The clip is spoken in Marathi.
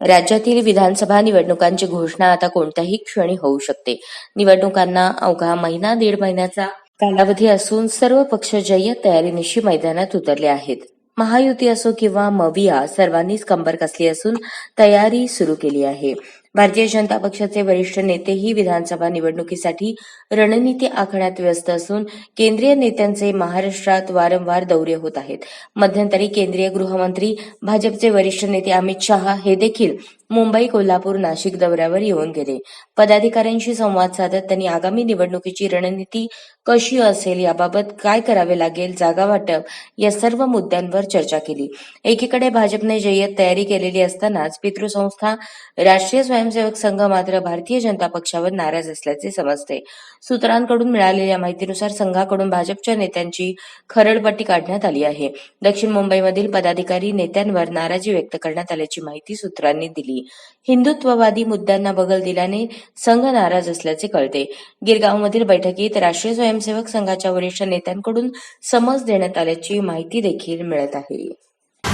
राज्यातील विधानसभा निवडणुकांची घोषणा आता कोणत्याही क्षणी होऊ शकते. निवडणुकांना अवघा महिना दीड महिन्याचा कालावधी असून सर्व पक्ष जय्यत तयारीनिशी मैदानात उतरले आहेत. महायुती असो किंवा मविया सर्वांनीच कंबर कसली असून तयारी सुरू केली आहे. भारतीय जनता पक्षाचे वरिष्ठ नेतेही विधानसभा निवडणुकीसाठी रणनीती आखण्यात व्यस्त असून केंद्रीय नेत्यांचे महाराष्ट्रात वारंवार दौरे होत आहेत. मध्यंतरी केंद्रीय गृहमंत्री भाजपचे वरिष्ठ नेते अमित शहा हे देखील मुंबई कोल्हापूर नाशिक दौऱ्यावर येऊन गेले. पदाधिकाऱ्यांशी संवाद साधत त्यांनी आगामी निवडणुकीची रणनीती कशी असेल याबाबत काय करावे लागेल जागा वाटप या सर्व मुद्द्यांवर चर्चा केली. एकीकडे भाजपने जय्यत तयारी केलेली असतानाच पितृसंस्था राष्ट्रीय स्वयंसेवक संघ मात्र भारतीय जनता पक्षावर नाराज असल्याचे समजते. सूत्रांकडून मिळालेल्या माहितीनुसार संघाकडून भाजपच्या नेत्यांची खरडपट्टी काढण्यात आली आहे. दक्षिण मुंबईमधील पदाधिकारी नेत्यांवर नाराजी व्यक्त करण्यात आल्याची माहिती सूत्रांनी दिली. हिंदुत्ववादी मुद्द्यांना बगल दिल्याने संघ नाराज असल्याचे कळते. गिरगावमधील बैठकीत राष्ट्रीय स्वयंसेवक संघाच्या वरिष्ठ नेत्यांकडून समज देण्यात आल्याची माहिती देखील मिळत आहे.